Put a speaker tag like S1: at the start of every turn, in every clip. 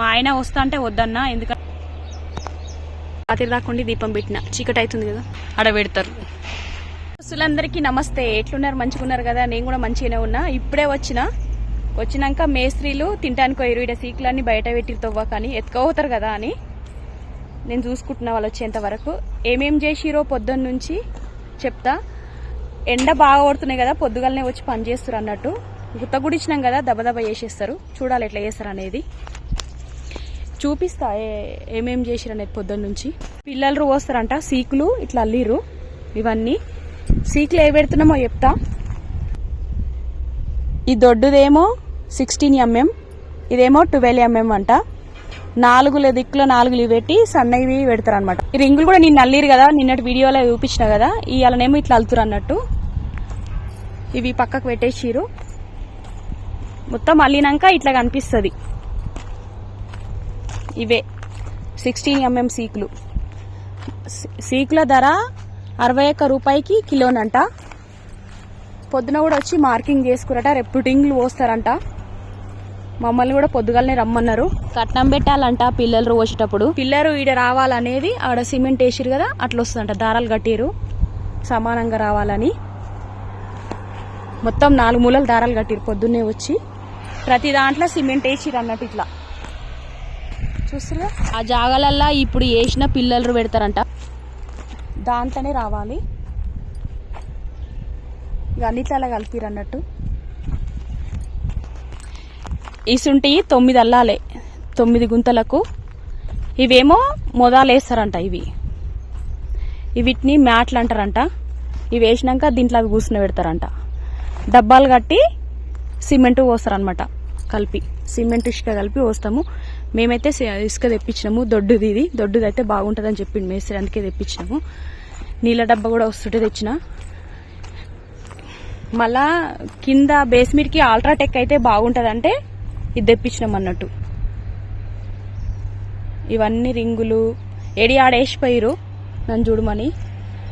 S1: మా ఆయన వస్తా అంటే వద్దన్నా ఎందుకంటే రాత్రి దాకుండి దీపం పెట్టిన. చీకటి అవుతుంది కదా. ఆడ పెడతారు. అసలందరికీ నమస్తే. ఎట్లున్నారు? మంచిగున్నారు కదా? నేను కూడా మంచిగానే ఉన్నా. ఇప్పుడే వచ్చిన. వచ్చినాక మేస్త్రీలు తినడానికి పోయారు సీకులన్నీ బయట పెట్టి తవ్వకని ఎత్తుకోపోతారు కదా అని నేను చూసుకుంటున్నా వాళ్ళు వచ్చేంత వరకు. ఏమేం చేసిరో పొద్దున్న నుంచి చెప్తా. ఎండ బాగా కొడుతున్నాయి కదా పొద్దుగాలనే వచ్చి పని చేస్తారు అన్నట్టు. గుత్త గుడిచ్చినాం కదా దెబ్బ చేసేస్తారు. చూడాలి ఎట్లా చేస్తారు అనేది చూపిస్తా ఏమేం చేసిరు అనేది పొద్దున్న నుంచి. పిల్లలు పోస్తారంట సీకులు ఇట్లా అల్లిరు ఇవన్నీ. సీకులు ఏ పెడుతున్నామో చెప్తా. ఈ దొడ్డుదేమో సిక్స్టీన్ ఎంఎం ఇదేమో ట్వెల్వ్ ఎంఎం అంట. నాలుగుల దిక్కులో నాలుగులు పెట్టి సన్నవి పెడతారు అనమాట ఈ రింగులు కూడా నిన్న అల్లిరు కదా నిన్నటి వీడియోలో చూపించిన కదా ఇవాళనేమో ఇట్లా అల్లుతారు అన్నట్టు. ఇవి పక్కకు పెట్టేసిరు మొత్తం అల్లినాక ఇట్లా కనిపిస్తుంది. ఇవే. Sixteen MM సీకులు. సీకుల ధర అరవై ఒక్క రూపాయికి కిలోనంట. పొద్దున కూడా వచ్చి మార్కింగ్ చేసుకురట రేపు పుట్టింగ్లు పోస్తారంట. మమ్మల్ని కూడా పొద్దుగాలనే రమ్మన్నారు. కట్నం పెట్టాలంట పిల్లలు పోసేటప్పుడు. పిల్లలు ఈడ రావాలనేది ఆడ సిమెంట్ వేసిరు కదా అట్లా వస్తుందంట దారాలు కట్టిరు సమానంగా రావాలని. మొత్తం నాలుగు మూలలు దారాలు కట్టిరు పొద్దున్నే వచ్చి. ప్రతి దాంట్లో సిమెంట్ వేసిరు అన్నట్టు ఇట్లా. చూస్తున్నా? ఆ జాగాలల్లా ఇప్పుడు వేసిన పిల్లలు పెడతారంట. దాంట్లోనే రావాలి. ఇక అన్నిట్లా కలిపిరు అన్నట్టు. ఇసుంటి తొమ్మిది అల్లాలే తొమ్మిది గుంతలకు. ఇవేమో మొదాలు వేస్తారంట ఇవి. వీటిని మ్యాట్లు అంటారంట. ఇవి వేసినాక దీంట్లో అవి కూర్చుని పెడతారంట. డబ్బాలు కట్టి సిమెంట్ పోస్తారనమాట కలిపి సిమెంట్ ఇసుక కలిపి పోస్తాము. మేమైతే ఇసుక తెప్పించినాము. దొడ్డుది ఇది. దొడ్డుది అయితే బాగుంటుందని చెప్పిండు మేస్త్రి. అందుకే తెప్పించినాము. నీళ్ళ డబ్బా కూడా వస్తుంటే తెచ్చిన. మళ్ళా కింద బేస్మెంట్కి ఆల్ట్రాటెక్ అయితే బాగుంటుందంటే ఇది తెప్పించినాం అన్నట్టు. ఇవన్నీ రింగులు. ఎడి ఆడేసిపోయిరు నన్ను చూడమని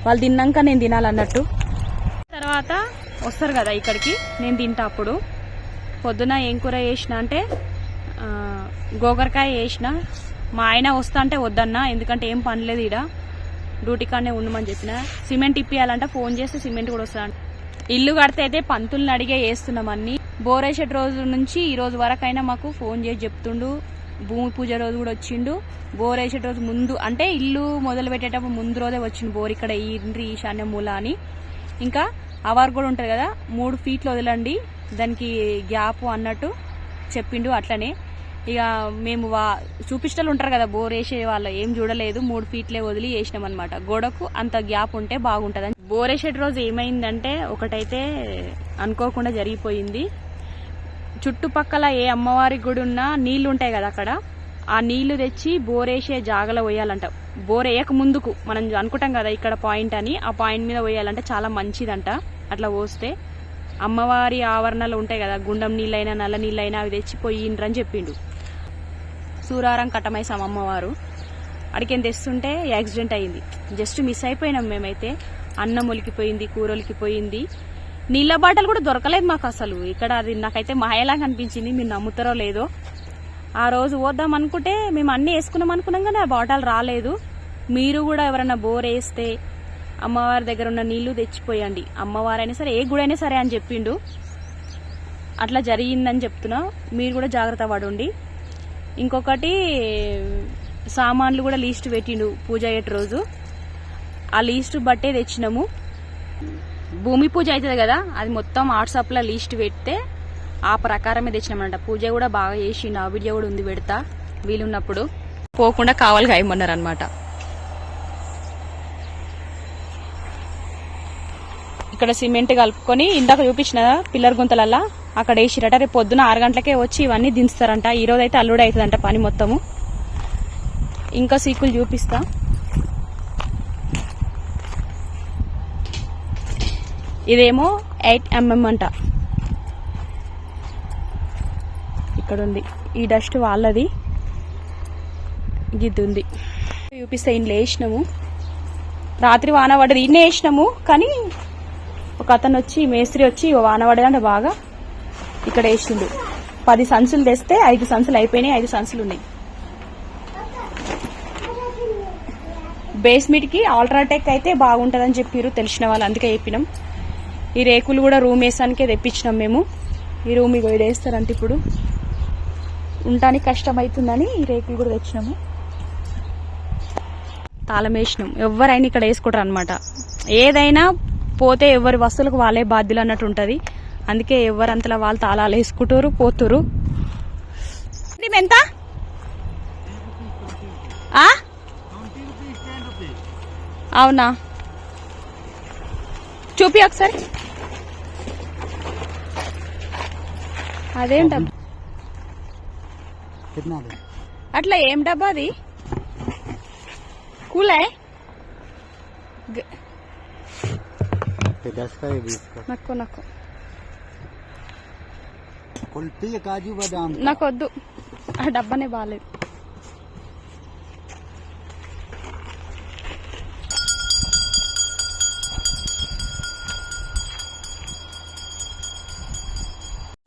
S1: వాళ్ళు తిన్నాక నేను తినాలన్నట్టు. తర్వాత వస్తారు కదా ఇక్కడికి. నేను తింటా అప్పుడు. పొద్దున ఏం కూర వేసిన అంటే గోకరకాయ చేసిన. మా ఆయన వస్తా అంటే వద్దన్నా ఎందుకంటే ఏం పనిలేదు ఈడ. డ్యూటీ కాడనే ఉండమని చెప్పిన. సిమెంట్ ఇప్పియాలంటే ఫోన్ చేస్తే సిమెంట్ కూడా వస్తా ఇల్లు కడితే అయితే పంతుల్ని అడిగే వేస్తున్నాం అన్ని. బోరేసేటి రోజు నుంచి ఈ రోజు వరకైనా మాకు ఫోన్ చేసి చెప్తుండు. భూమి పూజ రోజు కూడా వచ్చిండు. బోర్ రోజు ముందు అంటే ఇల్లు మొదలు పెట్టేటప్పుడు ముందు రోజే వచ్చిండు బోర్ ఇక్కడ ఈ ఇండ్రి ఈశాన్య మూల అని. ఇంకా అవార్ కూడా ఉంటుంది కదా మూడు ఫీట్లు వదలండి. దానికి గ్యాప్ అన్నట్టు చెప్పిండు అట్లనే. ఇక మేము వా చూపిస్టలు ఉంటారు కదా బోర్ వేసే వాళ్ళు ఏం చూడలేదు మూడు ఫీట్లే వదిలి వేసినాం అనమాట గోడకు అంత గ్యాప్ ఉంటే బాగుంటుంది బోర్ వేసే రోజు ఏమైందంటే ఒకటైతే అనుకోకుండా జరిగిపోయింది. చుట్టుపక్కల ఏ అమ్మవారి గుడి ఉన్నా నీళ్ళు ఉంటాయి కదా అక్కడ. ఆ నీళ్ళు తెచ్చి బోరేసే జాగలో పోయాలంట బోర్ వేయక ముందుకు. మనం అనుకుంటాం కదా ఇక్కడ పాయింట్ అని. ఆ పాయింట్ మీద పోయాలంటే చాలా మంచిదంట. అట్లా పోస్తే అమ్మవారి ఆవరణలు ఉంటాయి కదా గుండం నీళ్ళైనా నల్ల నీళ్ళైనా అవి తెచ్చి పోయిండ్రని చెప్పిండు. సూరారం కట్టమైసాం అమ్మవారు. అడికేం తెస్తుంటే యాక్సిడెంట్ అయింది. జస్ట్ మిస్ అయిపోయినాం మేమైతే. అన్నం ఒలికిపోయింది కూర ఒలికిపోయింది. నీళ్ళ బాటలు కూడా దొరకలేదు మాకు అసలు. ఇక్కడ అది నాకైతే మాయలాగా అనిపించింది. మీరు నమ్ముతారో లేదో. ఆ రోజు పోద్దాం అనుకుంటే మేము అన్నీ వేసుకున్నాం అనుకున్నాం కానీ ఆ బాటలు రాలేదు. మీరు కూడా ఎవరైనా బోర్ వేస్తే అమ్మవారి దగ్గర ఉన్న నీళ్ళు తెచ్చిపోయండి. అమ్మవారైనా సరే ఏ గుడైనా సరే అని చెప్పిండు. అట్లా జరిగిందని చెప్తున్నా. మీరు కూడా జాగ్రత్త పడండి. ఇంకొకటి సామాన్లు కూడా లీస్ట్ పెట్టిండు పూజ అయ్యేటి రోజు. ఆ లీస్ట్ బట్టే తెచ్చినాము. భూమి పూజ అవుతుంది కదా అది మొత్తం వాట్సాప్లో లీస్ట్ పెడితే ఆ ప్రకారమే తెచ్చినామన్నమాట పూజ కూడా బాగా చేసిండు. ఆ వీడియో కూడా ఉంది పెడతా. వీలున్నప్పుడు. పోకుండా కావాలి గాయమన్నారు ఇక్కడ సిమెంట్ కలుపుకొని ఇందాక చూపించిన పిల్లర్ గుంతలల్లా అక్కడ వేసిరట. రేపు పొద్దున ఆరు గంటలకే వచ్చి ఇవన్నీ దించుతారంట. ఈ రోజు అయితే అల్లుడు అవుతుందంట పని మొత్తము. ఇంకా సీకులు చూపిస్తా. ఇదేమో ఎయిట్ ఎంఎం అంట. ఇక్కడ ఉంది ఈ డస్ట్ వాళ్ళది. ఇది ఉంది చూపిస్తే ఇంట్లో వేసినాము రాత్రి వాన పడ్డది ఇన్నే వేసినాము కానీ ఒక అతను వచ్చి మేస్త్రి వచ్చి వానబడదంటే బాగా ఇక్కడ వేసిండు. పది సంచులు తెస్తే ఐదు సంచులు అయిపోయినాయి ఐదు సంచులు ఉన్నాయి. బేస్మెంట్కి ఆల్ట్రాటెక్ అయితే బాగుంటుందని చెప్పారు తెలిసిన వాళ్ళు అందుకే చెప్పినాం. ఈ రేకులు కూడా రూమ్ వేసానికే తెప్పించినాం మేము. ఈ రూమ్ ఇగో వేస్తారంటే ఇప్పుడు. ఉండటానికి కష్టమవుతుందని ఈ రేకులు కూడా తెచ్చినాము. తాళం వేసినాం. ఎవరైనా ఇక్కడ వేసుకుంటారు అనమాట ఏదైనా పోతే ఎవరి వస్తువులకు వాళ్ళే బాధ్యులు అన్నట్టు ఉంటుంది. అందుకే ఎవరంతలా వాళ్ళు తాళాలు వేసుకుంటారు పోతురు. ఎంత అవునా? చూపి ఒకసారి. అదేం డబ్బా? అట్లా ఏం డబ్బా అది? కూలే? గ-
S2: ये दस का है बीस का
S1: నక్కు నక్కు
S2: कुल्फी काजू बादाम
S1: నాకు వద్దు ఆ డబ్బానే బాగాలేదు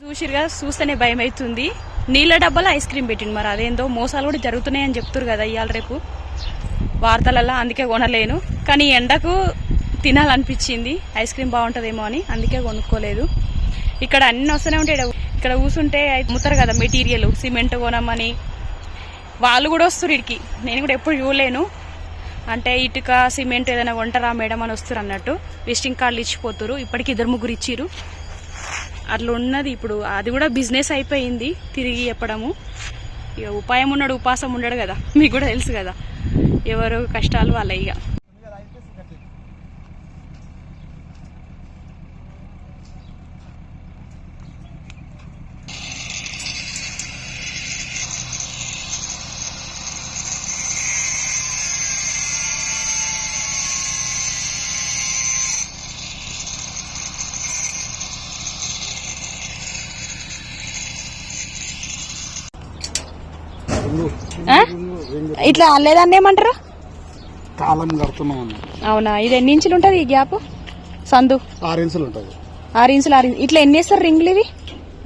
S1: చూసిరుగా చూస్తేనే భయం అవుతుంది నీళ్ళ డబ్బాలో ఐస్ క్రీమ్ పెట్టిండు మరి అదేందో మోసాలు కూడా జరుగుతున్నాయని చెప్తురు కదా ఇవాళ రేపు వార్తలలో అందుకే కొనలేను కానీ ఈ ఎండకు తినాలనిపించింది. ఐస్ క్రీమ్ బాగుంటుందేమో అని అందుకే కొనుక్కోలేదు. ఇక్కడ అన్ని వస్తూనే ఉంటాయి. ఇక్కడ కూర్చుంటే అమ్ముతారు కదా మెటీరియల్ సిమెంట్ కొనమని. వాళ్ళు కూడా వస్తారు ఇడికి. నేను కూడా ఎప్పుడు చూడలేను. అంటే ఇటుక సిమెంట్ ఏదైనా కొంటారా మేడం అని వస్తారు అన్నట్టు. విజిటింగ్ కార్డులు ఇచ్చిపోతారు ఇప్పటికి ఇద్దరు ముగ్గురు ఇచ్చిరు అట్లా ఉన్నది ఇప్పుడు. అది కూడా బిజినెస్ అయిపోయింది తిరిగి చెప్పడము. ఇక ఉపాయం ఉన్నాడు ఉపాసం ఉండడు కదా. మీకు కూడా తెలుసు కదా. ఎవరు కష్టాలు వాళ్ళ ఇక. ఇట్లా లేదాన్ని ఏమంటారు?
S2: కాలం కడుతున్నాం
S1: అవునా? ఇది ఎన్ని ఇంచులు ఉంటుంది ఈ గ్యాప్? సందు?
S2: ఆరు ఇంచులు ఉంటుంది.
S1: ఆరు ఇంచులు ఆరు. ఇట్లా ఎన్ని వేస్తారు రింగులు ఇవి?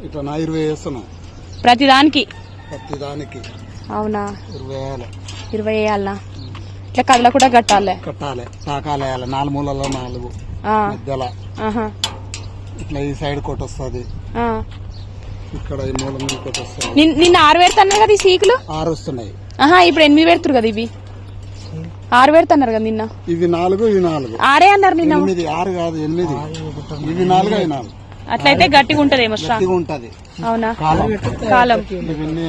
S2: ఇట్లా నా ఇరవై వేస్తున్నాం.
S1: ప్రతి దానికి?
S2: ప్రతి దానికి.
S1: అవునా?
S2: ఇరవై వేయాలి.
S1: ఇరవై వేయాలనా ఇట్లా కదల కూడా కట్టాలే?
S2: కట్టాలి. టాకాలు వేయాలి. నాలుగు మూలలో నాలుగు. మధ్యలో. ఇట్లా ఈ సైడ్ కొట్టి వస్తుంది
S1: ఆ.
S2: ఇక్కడ ఈ మూల మీద కొట్టి వస్తుంది
S1: నిన్- నిన్న ఆరు పెడుతున్నారు కదా ఈ సీకులు?
S2: ఆరు వస్తున్నాయి.
S1: ఆహా ఇప్పుడు ఎనిమిది పెడుతురు కదా ఇవి? ఆరు పెడుతున్నారు కదా నిన్న?
S2: ఇవి నాలుగు ఇవి నాలుగు.
S1: ఆరే అన్నారు నిన్న?
S2: ఎనిమిది ఆరు కాదు ఎనిమిది. ఇవి నాలుగు అవి నాలుగు.
S1: అట్లయితే గట్టిగా ఉంటదేమో స్ట్రాంగ్
S2: గట్టిగా ఉంటది.
S1: అవునా?
S2: కాలం.
S1: కాలం.
S2: ఇవన్నీ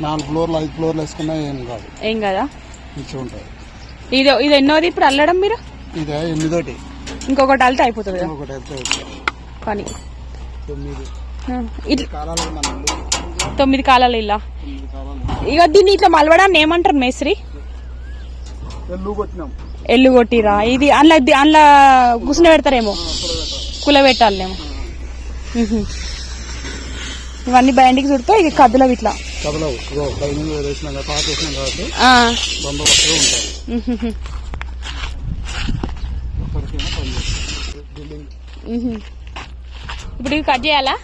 S2: నాలుగు ఫ్లోర్లు ఐదు ఫ్లోర్లు వేసుకున్నా ఏం కాదు.
S1: ఏం కదా?
S2: ఉంటుంది.
S1: ఇది ఇది ఎన్నోది ఇప్పుడు అల్లడం మీరు?
S2: ఇదే ఎనిమిదోటి.
S1: ఇంకొకటి అల్లితే అయిపోతుంది కదా?
S2: ఒకటి అయితే.
S1: పని
S2: తొమ్మిది.
S1: ఇట్లా
S2: కాలాలు ఇల్లు.
S1: తొమ్మిది కాలాలు ఇలా. ఇక దీన్ని ఇట్లా మలవడాన్ని ఏమంటారు మేస్త్రి?
S2: ఎల్లు కొట్టినాం.
S1: ఎల్లు కొట్టిరా? ఇది అందులో అందులో గుసిన పెడతారేమో? కుల పెట్టాలేమో. ఇవన్నీ బయటికి చుడితే ఇక కదులు ఇట్లా.
S2: కదలవు.
S1: ఉహు. ఇప్పుడు ఇవి కట్ చేయాలా?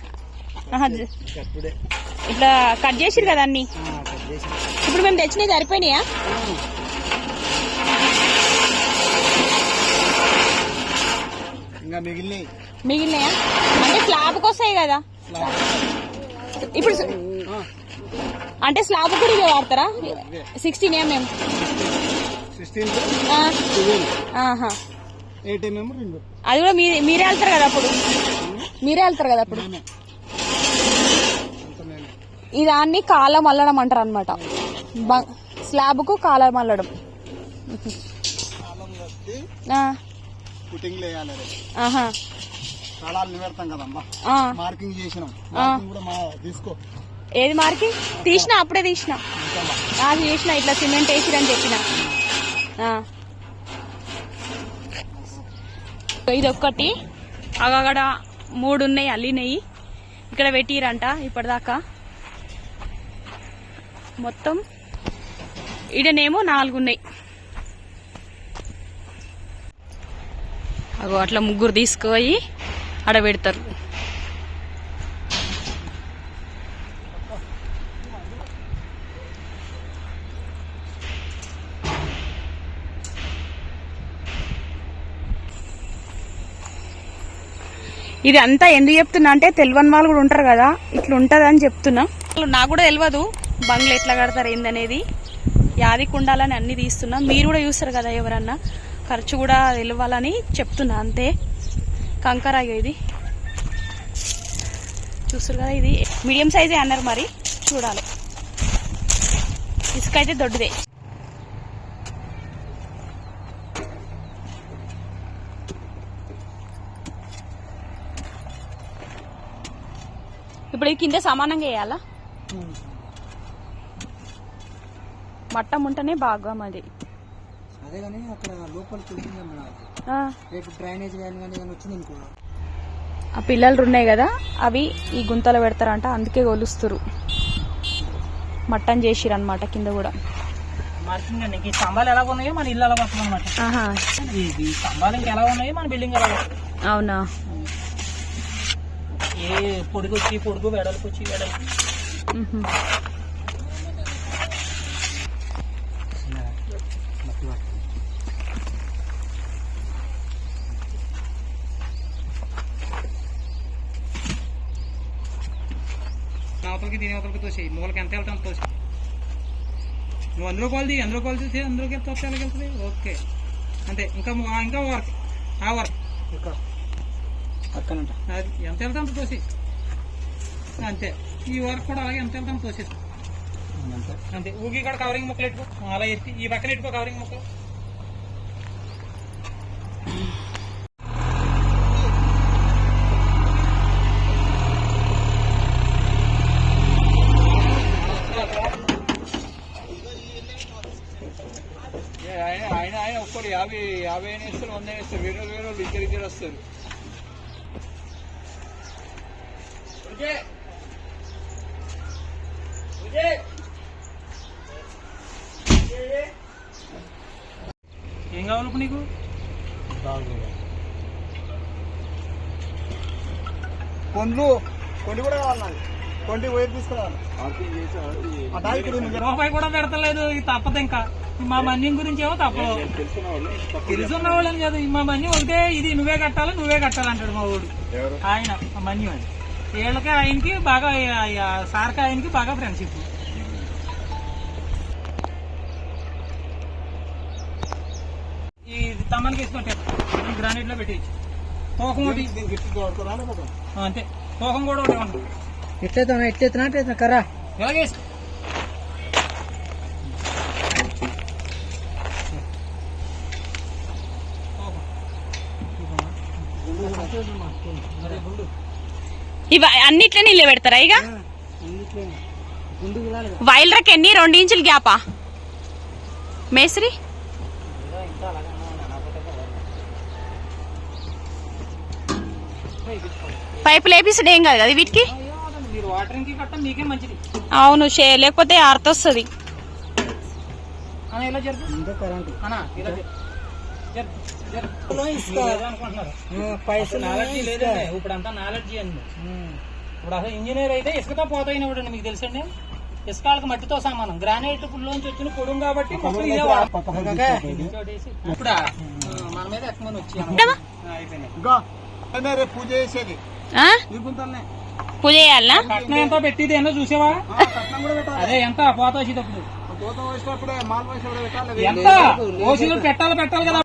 S1: ఇట్లా కట్ చేసిరు కదా అన్ని?
S2: చేసి
S1: ఇప్పుడు మేము తెచ్చినవి సరిపోయినాయా? మిగిలినాయా? అంటే స్లాబ్కి వస్తాయి కదా. ఇప్పుడు అంటే స్లాబ్ కూడా ఇవే వాడతారా? సిక్స్టీన్ ఎంఎం అది కూడా మీరే వెళ్తారు కదా అప్పుడు. మీరే వెళ్తారు కదా అప్పుడు.
S2: మేమే
S1: ఈ దాన్ని కాలం అల్లడం అంటారు అనమాట స్లాబ్కు కాలం అల్లడం.
S2: మార్కింగ్ చేసినాం. తీసుకో.
S1: ఏది మార్కి తీసిన అప్పుడే తీసిన. అది చేసిన ఇట్లా సిమెంట్ వేసిరని చెప్పిన. ఇది ఒక్కటి అక్కడ మూడు ఉన్నాయి అల్లినయి. ఇక్కడ పెట్టిరంట ఇప్పటిదాకా. మొత్తం ఈడనేమో నాలుగున్నాయి. అగో అట్లా ముగ్గురు తీసుకుపోయి అడబెడతారు ఇది అంతా ఎందుకు చెప్తున్నా అంటే తెలియని వాళ్ళు కూడా ఉంటారు కదా ఇట్లా ఉంటుందని చెప్తున్నా. నాకు కూడా తెలియదు బంగ్లు ఎట్లా కడతారు ఏందనేది? యాదికి ఉండాలని అన్ని తీస్తున్నా. మీరు కూడా చూస్తారు కదా ఎవరన్నా? ఖర్చు కూడా తెలియాలని చెప్తున్నా అంతే. కంకర ఇది. చూస్తారు కదా ఇది. మీడియం సైజే అన్నారు మరి. చూడాలి. ఇసుక అయితే దొడ్డుదే. ఇప్పుడు ఇది కింద సమానంగా వేయాలా? మట్టం ఉంటేనే బాగా మరి
S3: అదే కానీ అక్కడ లోపల రేపు డ్రైనేజ్ వచ్చింది అనుకో.
S1: ఆ పిల్లలు ఉన్నాయి కదా అవి ఈ గుంతలు పెడతారంట అందుకే కొలుస్తురు మట్టం చేసిరు అనమాట కింద కూడా.
S4: మార్కింగ్ అండి. ఈ స్తంభాలు ఎలా ఉన్నాయో మన ఇల్లు ఎలా వస్తుంది అనమాట
S1: ఆహా.
S4: ఈ స్తంభాలు ఇంకా ఎలా ఉన్నాయో మన బిల్డింగ్ ఎలా
S1: అవునా?
S4: ఏ పొడుగు వచ్చి పొడుగు వెడల్పు వచ్చి వెడల్పు. అవతలకి దీని అవతలకి తోసేయి. మూలకి ఎంత వెళ్తాం తోసి నువ్వు అందులో కాల్ దిగి అందులో కాల్ చేసి అందులోకి వెళ్తే ఎలాగ వెళ్తుంది? ఓకే. అంతే. ఇంకా ఇంకా వర్క్. ఆ వర్క్.
S3: ఇక్కడ అక్కనంట
S4: అది ఎంత వెళ్తాం తోసి అంతే. ఈ వర్క్ కూడా అలాగే ఎంత వెళ్తాం తోసేసి
S3: అంతే.
S4: అంతే. ఊగి ఇక్కడ కవరింగ్ ముక్కలు ఎట్టుకో అలా ఎత్తి ఈ పక్కన ఎట్టుకో కవరింగ్ ముక్కలు
S5: ఆయన ఆయన ఆయన ఒక్కరు యాభై యాభై అయినా ఇస్తారు వంద అయినా ఇస్తారు. వేరే వేరే వాళ్ళు ఇద్దరు ఇద్దరు వస్తారు.
S4: ఏం కావాలి ఇప్పుడు నీకు?
S2: కొండ్లు కొండి కూడా కావాలి నాకు. వైర్ తీసుకురావాలి.
S4: రూపాయి కూడా పెడతలేదు ఇది తప్పదు ఇంకా. మా మన్యం గురించి ఏమో తప్పదు. తెలుసున్న వాళ్ళని కాదు మా మన్యం ఒకటే ఇది నువ్వే కట్టాలి నువ్వే కట్టాలి అంటాడు మా వాడు ఆయన మా మన్యం అని వీళ్ళకి ఆయనకి బాగా సార్కి ఆయనకి బాగా ఫ్రెండ్షిప్ ఈ తమ్మలకి వేసుకుంటారు గ్రానైట్లో పెట్టేయచ్చు. తోకం ఒకటి. అంతే. తోకం కూడా ఒకటి ఉంటుంది.
S3: ఎట్లయితే ఎట్లయితే ఎట్లయితే కరా.
S1: ఇవి అన్నిట్లే నీళ్ళు పెడతారా ఇక వైల్డ్రకి ఎన్ని? రెండు ఇంచులు గ్యాపా? మేస్త్రి? పైపు లేపిస్తాడు ఏం కాదు కదా వీటికి? అవును షే లేకపోతే ఆర్తొస్తుంది.
S4: ఇప్పుడు అంతా నాలెడ్జీ అండి. ఇప్పుడు అసలు ఇంజనీర్ అయితే ఇసుకతో పోతాయిన కూడా మీకు తెలుసండి. ఇసుక వాళ్ళకి మట్టితో సమానం. గ్రానైట్ పుల్లోంచి వచ్చిన పొడుం కాబట్టి ఇప్పుడు? మన మీద ఎక్కమని వచ్చి అయిపోయినాయి.
S2: పూజ చేసేది.
S1: పూజ చేయాలనా?
S4: కట్నం ఎంతో పెట్టిది ఎన్నో చూసావా? అదే ఎంత పోత వచ్చేటప్పుడు ఎంత? పెట్టాలి పెట్టాలి కదా.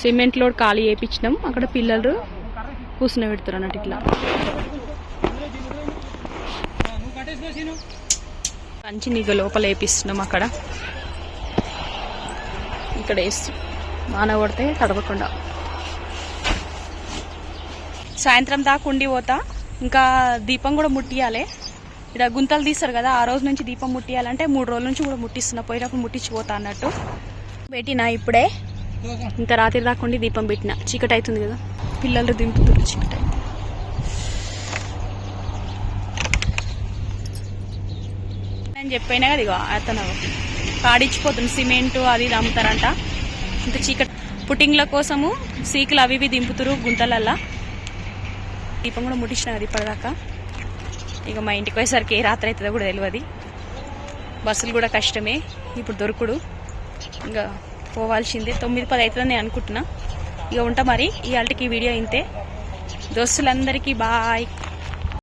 S1: సిమెంట్ లోడ్ ఖాళీ చేయించినాం అక్కడ పిల్లలు కూర్చుని పెడతారు అన్నట్టు ఇట్లా. కంచి నీగ లోపల వేపిస్తున్నాం అక్కడ. ఇక్కడ వేస్తాం వాన కొడితే తడవకుండా. సాయంత్రం దాకా ఉండి పోతా. ఇంకా దీపం కూడా ముట్టియాలి. ఇక్కడ గుంతలు తీస్తారు కదా ఆ రోజు నుంచి దీపం ముట్టియాలంటే మూడు రోజుల నుంచి కూడా ముట్టిస్తున్నా. పోయినప్పుడు ముట్టించిపోతా అన్నట్టు. పెట్టినా ఇప్పుడే. ఇంకా రాత్రి దాకా ఉండి దీపం పెట్టిన. చీకటి అవుతుంది కదా. పిల్లలు దింపుతారు చీకటి అని నేను చెప్పినా కదా ఇగో అతను. కాడిచ్చిపోతుంది సిమెంట్ అది ఇది అమ్ముతారంట. ఇంత చీకటి. పుట్టింగ్ల కోసము సీకులు అవి ఇవి దింపుతురు గుంతలల్లా. దీపం కూడా ముట్టించిన కదా ఇప్పటిదాకా. ఇక మా ఇంటికి పోయేసరికి ఏ రాత్రి అవుతుందో కూడా తెలియదు బస్సులు కూడా కష్టమే. ఇప్పుడు దొరుకుడు. ఇంకా పోవాల్సిందే. తొమ్మిది పది అవుతుందని నేను అనుకుంటున్నా. ఇక ఉంటా మరి. ఇవాళకి ఈ వీడియో ఇంతే. దోస్తులందరికీ బాయ్.